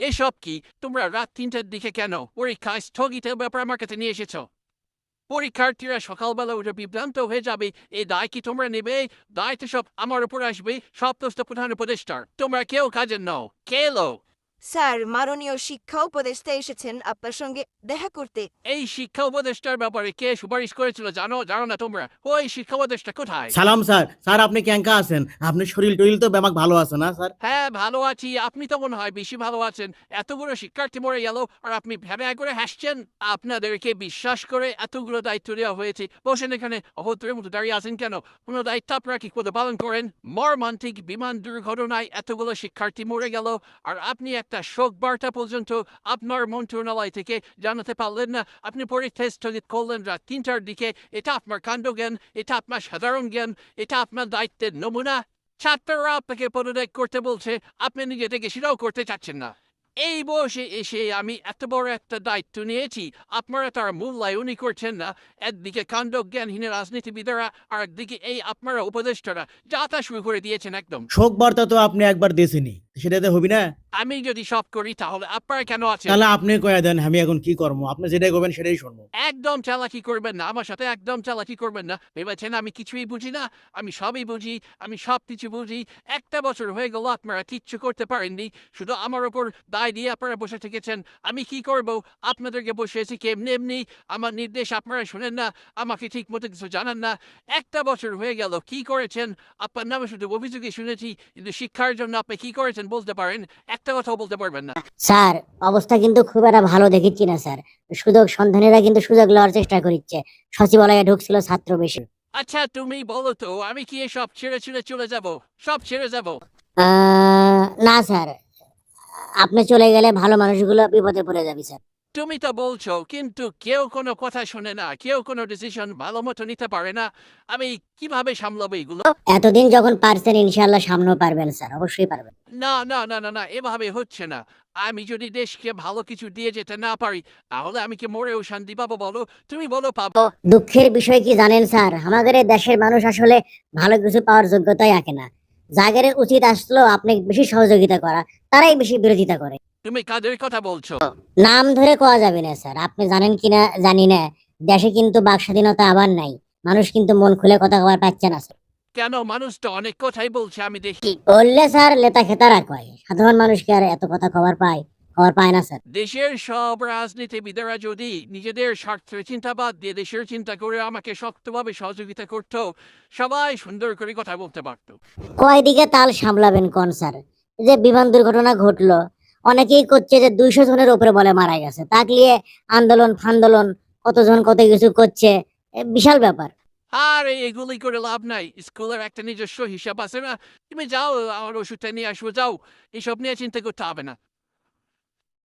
এসব কি? তোমরা রাত তিনটার দিকে কেন পরীক্ষায় স্থগিতের ব্যাপার আমার কাছে নিয়ে এসেছ? পরীক্ষার্থীরা সকালবেলা উঠে বিভ্রান্ত হয়ে যাবে। এই দায় কি তোমরা নেবে? দায় তো সব আমার উপর আসবে সব প্রধান উপদেষ্টার। তোমরা কেউ কাজের নও, কে স্যার মাননীয় শিক্ষা উপদেষ্টা এসেছেন আপনার সঙ্গে দেখা করতে। এই শিক্ষা উপদেষ্টার ব্যাপারে কে সুপারিশ করেছিল জানো? জানো না তোমরা? ওই শিক্ষা উপদেষ্টা কোথায়? সালাম স্যার। স্যার আপনি ক্যাঙ্কা আছেন? আপনার শরীর টরিল তো ব্যামাক ভালো আছে না স্যার? হ্যাঁ ভালো আছি। আপনি তো মনে হয় বেশি ভালো আছেন। এতগুলো শিক্ষার্থী মরে গেল আর আপনি ভেবে করে হাসছেন। আপনাদেরকে বিশ্বাস করে এতগুলো দায়িত্ব দেওয়া হয়েছে। বসেন এখানে। অভদ্রের মতো দাঁড়িয়ে আছেন কেন? কোনো দায়িত্ব আপনারা কি করে পালন করেন? মর্মান্তিক বিমান দুর্ঘটনায় এতগুলো শিক্ষার্থী মরে গেল আর আপনি একটা শোক বার্তা পর্যন্ত আপনার মন্ত্রণালয় থেকে জানাতে পারলেন না। আপনি পরীক্ষা স্থগিত করলেন রাত তিনটার দিকে। এটা আপনার কাণ্ড জ্ঞান, এটা আপনার সাধারণ জ্ঞান, এটা আপনার দায়িত্বের নমুনা। ছাত্ররা আপনাকে পদত্যাগ করতে বলছে, আপনি নিজে থেকে সেটাও করতে চাচ্ছেন না। এই বয়সে এসে আমি এত বড় একটা দায়িত্ব নিয়েছি, আপনারা তার মূল্যায়নই করছেন না। একদিকে কাণ্ড জ্ঞানহীন রাজনীতিবিদেরা আর একদিকে এই আপনারা উপদেষ্টারা যাতা শুরু করে দিয়েছেন একদম। শোক বার্তা তো আপনি একবার দিয়েছেনি সেটাতে হবি না? আমি যদি সব করি তাহলে আপনারা কেন আছেন? তাহলে আপনি কয়ে দেন আমি এখন কি করব? আপনি যেটাই করবেন সেটাই শুনব। একদম চালাকি করবেন না আমার সাথে একদম চালাকি করবেন না। ভেবেছেন আমি কিছুই বুঝি না? আমি সবই বুঝি আমি সব কিছু বুঝি। একটা বছর হয়ে গেল আপনারা কিচ্ছু করতে পারেননি। শুধু আমার ওপর দায় দিয়ে আপনারা বসে থেকেছেন। আমি কি করব? আপনাদেরকে বসে আছি কেমনি এমনি? আমার নির্দেশ আপনারা শুনেন না আমাকে ঠিক মতো কিছু জানান না। একটা বছর হয়ে গেল কি করেছেন? আপনার নামে শুধু অভিযোগই শুনেছি কিন্তু শিক্ষার জন্য আপনি কি করেছেন? বলতে পারেন। একটা কথাও বলতে পারবেন না। স্যার অবস্থা কিন্তু খুব একটা ভালো দেখিচ্ছি না স্যার। সুযোগ সন্ধানীরা কিন্তু সুযোগ লওয়ার চেষ্টা করছে সচিবালয়ে ঢুকছিল ছাত্র বেশি। আচ্ছা তুমি বলো তো আমি কি সব ছেড়ে ছেড়ে চলে যাব? সব ছেড়ে যাব? আহ, না স্যার। আপনি চলে গেলে ভালো মানুষগুলো বিপদে পড়ে যাবে স্যার। তুমি তো বলছো কিন্তু কেউ কোনো কথা শোনে না কেউ কোনো ডিসিশন ভালো মতো নিতে পারে না। আমি কীভাবে সামলাবো এগুলো? এতদিন যখন পারছেন ইনশাল্লাহ সামনেও পারবেন স্যার অবশ্যই পারবেন। না না না না না এভাবে হচ্ছে না। আমি যদি দেশকে ভালো কিছু দিয়ে যেতে না পারি তাহলে আমি কি মরেও শান্তি পাবো বলো? তুমি বলো পাবো দুঃখের বিষয় কি জানেন স্যার? আমাদের এই দেশের মানুষ আসলে ভালো কিছু পাওয়ার যোগ্যতাই আঁকে না। জাগের উচিত আসলো আপনি বেশি সহযোগিতা করা তারাই বেশি বিরোধিতা করে। তুমি কাদের কথা বলছো? নাম ধরে কোয়া যাবে না স্যার। আপনি জানেন কিনা জানি না। দেশে কিন্তু বাক স্বাধীনতা আবার নাই। মানুষ কিন্তু মন খুলে কথা কবার পাচ্ছে না স্যার। কেন? মানুষ তো অনেক কথাই বলছে আমি দেখি। বললে স্যার লেতা খেতারা কয়। সাধারণ মানুষ কি আর এত কথা খবর পায় খবর পায় না স্যার। দেশের সব রাজনীতিবিদেরা যদি নিজেদের স্বার্থের চিন্তা বাদ দিয়ে দেশের চিন্তা করে আমাকে শক্তভাবে সহযোগিতা করতো সবাই সুন্দর করে কথা বলতে পারতো। কয় দিকে তাল সামলাবেন কোন স্যার? যে বিমান দুর্ঘটনা ঘটলো অনেকেই করছে যে দুইশো জনের উপরে বলে মারা গেছে। তাকলিয়ে আন্দোলন, ফান্দোলন, কতজন কত কিছু করছে বিশাল ব্যাপার। আর এগুলি করে লাভ নাই। স্কুলের একটা নিজস্ব হিসাব আছে না? তুমি যাও, আমার ওষুধটা নিয়ে আসব, যাও। এসব নিয়ে চিন্তা করতে হবে না।